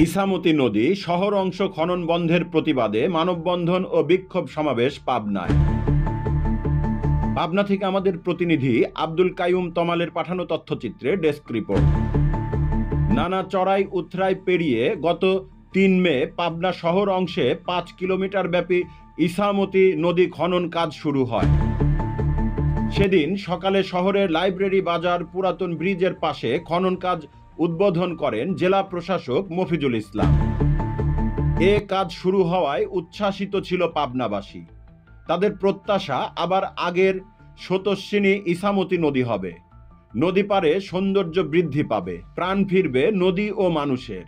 ইসামতি নদী শহর অংশ খনন বন্ধের প্রতিবাদে মানববন্ধন ও বিক্ষোভ সমাবেশ পাবনায়। পাবনা থেকে আমাদের প্রতিনিধি আব্দুল কাইয়ুম তমালের পাঠানো তথ্যচিত্রে ডেস্ক রিপোর্ট। নানা চড়াই উথরাই পেরিয়ে গত তিন মে পাবনা শহর অংশে পাঁচ কিলোমিটার ব্যাপী ইসামতি নদী খনন কাজ শুরু হয়। সেদিন সকালে শহরের লাইব্রেরি বাজার পুরাতন ব্রিজের পাশে খনন কাজ উদ্বোধন করেন জেলা প্রশাসক মফিজুল ইসলাম। এ কাজ শুরু হওয়ায় উচ্ছ্বাসিত ছিল পাবনাবাসী। তাদের প্রত্যাশা আবার আগের স্রোতস্বিনী ইসামতি নদী হবে। নদী পারে সৌন্দর্য বৃদ্ধি পাবে, প্রাণ ফিরবে নদী ও মানুষের।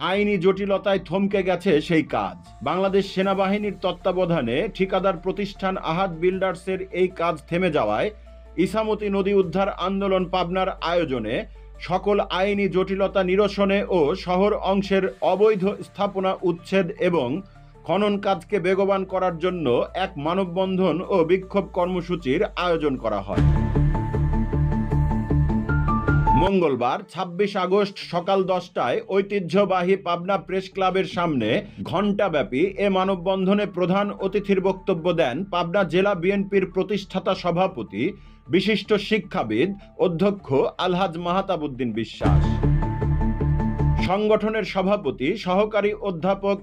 আইনি জটিলতায় থমকে গেছে সেই কাজ। বাংলাদেশ সেনাবাহিনীর তত্ত্বাবধানে ঠিকাদার প্রতিষ্ঠান আহাদ বিল্ডার্সের এই কাজ থেমে যাওয়ায় ইসামতি নদী উদ্ধার আন্দোলন পাবনার আয়োজনে সকল আইনি জটিলতা নিরসনে ও শহর অংশের অবৈধ স্থাপনা উচ্ছেদ এবং খনন কাজকে বেগবান করার জন্য এক মানববন্ধন ও বিক্ষোভ কর্মসূচির আয়োজন করা হয়। মঙ্গলবার ২৬ আগস্ট সকাল দশটায় ঐতিহ্যবাহী পাবনা প্রেস ক্লাবের সামনে ঘণ্টাব্যাপী এ মানববন্ধনে প্রধান অতিথির বক্তব্য দেন পাবনা জেলা বিএনপির প্রতিষ্ঠাতা সভাপতি, বিশিষ্ট শিক্ষাবিদ, অধ্যক্ষ আলহাজ মাহাতাবুদ্দিন বিশ্বাস। সংগঠনের সভাপতি, সহকারী অধ্যাপক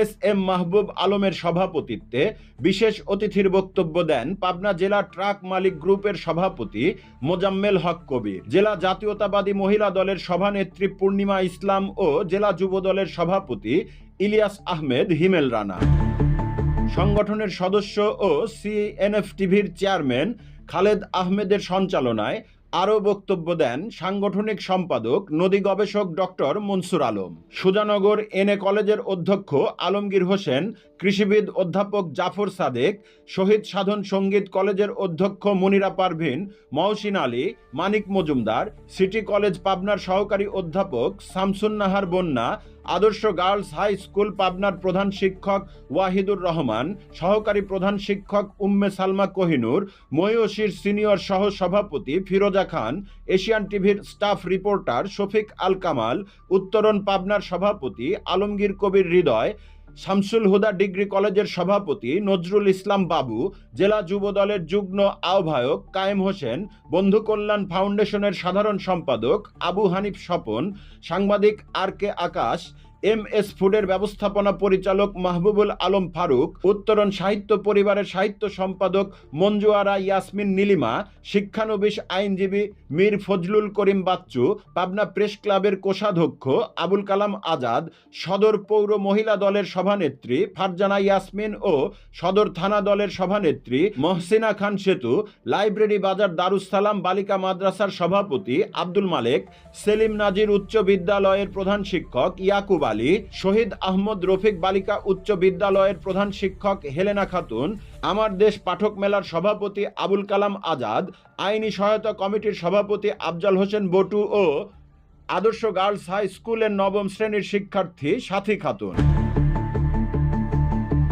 এস এম মাহবুব আলমের সভাপতিত্বে বিশেষ অতিথির বক্তব্য দেন পাবনা জেলা ট্রাক মালিক গ্রুপের সভাপতি মোজাম্মেল হক কবির। জেলা জাতীয়তাবাদী মহিলা দলের সভানেত্রী পূর্ণিমা ইসলাম ও জেলা যুব দলের সভাপতি ইলিয়াস আহমেদ, হিমেল রানা। সংগঠনের সদস্য ও সিএনএফ টিভির চেয়ারম্যান খালেদ আহমেদের সঞ্চালনায় আরও বক্তব্য দেন সাংগঠনিক সম্পাদক, নদী গবেষক doctor Mansur Alam. Sujanagar N A কলেজের অধ্যক্ষ আলমগীর হোসেন, কৃষিবিদ অধ্যাপক জাফর সাদেক, শহীদ সাধন সংগীত কলেজের অধ্যক্ষ মনিরা পারভিন, মহসিন আলী, মানিক মজুমদার, সিটি কলেজ পাবনার সহকারী অধ্যাপক শামসুন্নাহার বন্যা আদর্শ গার্লস হাই স্কুল পাবনার প্রধান শিক্ষক ওয়াহিদুর রহমান, সহকারী প্রধান শিক্ষক উম্মে সালমা কোহিনুর ময়ূষীর সিনিয়র সহ সভাপতি ফিরোজা খান, এশিয়ান টিভির স্টাফ রিপোর্টার শফিক আল কামাল, উত্তরণ পাবনার সভাপতি আলমগীর কবির হৃদয় শামসুল হুদা ডিগ্রি কলেজের সভাপতি নজরুল ইসলাম বাবু, জেলা যুব দলের যুগ্ম আহ্বায়ক কায়েম হোসেন, বন্ধু কল্যাণ ফাউন্ডেশনের সাধারণ সম্পাদক আবু হানিফ স্বপন, সাংবাদিক আর কে আকাশ এম এস ফুডের ব্যবস্থাপনা পরিচালক মাহবুবুল আলম ফারুক, উত্তরণ সাহিত্য পরিবারের সাহিত্য সম্পাদক মঞ্জুয়ারা ইয়াসমিন নীলিমা, শিক্ষানবিশ আইনজীবী মীর ফজলুল করিম বাচ্চু, পাবনা প্রেস ক্লাবের কোষাধ্যক্ষ আবুল কালাম আজাদ, সদর পৌর মহিলা দলের সভানেত্রী ফারজানা ইয়াসমিন ও সদর থানা দলের সভানেত্রী মহসিনা খান সেতু, লাইব্রেরি বাজার দারুসালাম বালিকা মাদ্রাসার সভাপতি আব্দুল মালেক, সেলিম নাজির উচ্চ বিদ্যালয়ের প্রধান শিক্ষক ইয়াকুব আলী, শহীদ আহমদ রফিক বালিকা উচ্চ বিদ্যালয়ের প্রধান শিক্ষক হেলেনা খাতুন, আমার দেশ পাঠক মেলার সভাপতি আবুল কালাম আজাদ, আইনি সহায়তা কমিটির সভাপতি আফজাল হোসেন বটু ও আদর্শ গার্লস হাই স্কুলের নবম শ্রেণির শিক্ষার্থী সাথী খাতুন।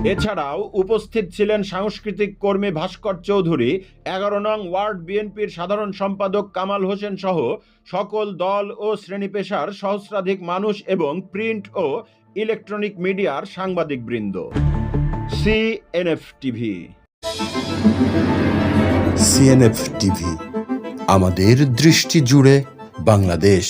এছাড়াও উপস্থিত ছিলেন সাংস্কৃতিক কর্মী ভাস্কর চৌধুরী, এগারো নং ওয়ার্ড বিএনপির সাধারণ সম্পাদক কামাল হোসেন সহ সকল দল ও শ্রেণি পেশার সহস্রাধিক মানুষ এবং প্রিন্ট ও ইলেকট্রনিক মিডিয়ার সাংবাদিক বৃন্দ সিএনএফ টিভি সিএনএফ টিভি আমাদের দৃষ্টি জুড়ে বাংলাদেশ।